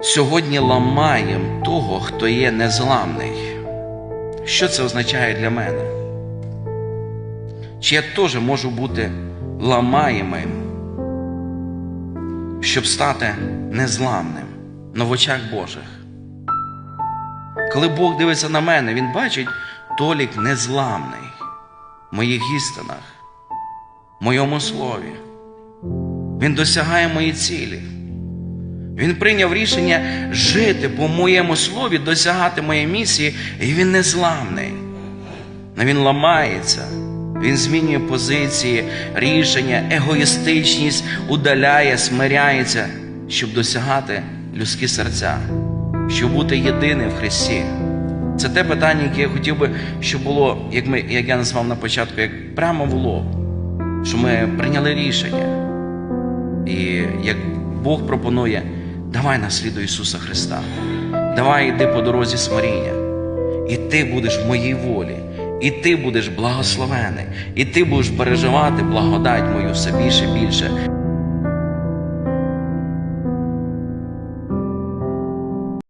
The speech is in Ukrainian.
сьогодні ламаємо того, хто є незламний. Що це означає для мене? Чи я теж можу бути ламаємим, щоб стати незламним на в очах Божих? Коли Бог дивиться на мене, Він бачить Толік незламний в моїх істинах, в моєму слові. Він досягає мої цілі. Він прийняв рішення жити по моєму слові, досягати моєї місії, і він незламний. Но він ламається, він змінює позиції, рішення, егоїстичність удаляє, смиряється, щоб досягати людські серця, щоб бути єдиним в Христі. Це те питання, яке я хотів би, щоб було, як, ми, як я назвав на початку, як прямо в лоб, що ми прийняли рішення. І як Бог пропонує, давай наслідуй Ісуса Христа, давай йди по дорозі смиріння, і ти будеш в моїй волі, і ти будеш благословений, і ти будеш переживати благодать мою все більше і більше.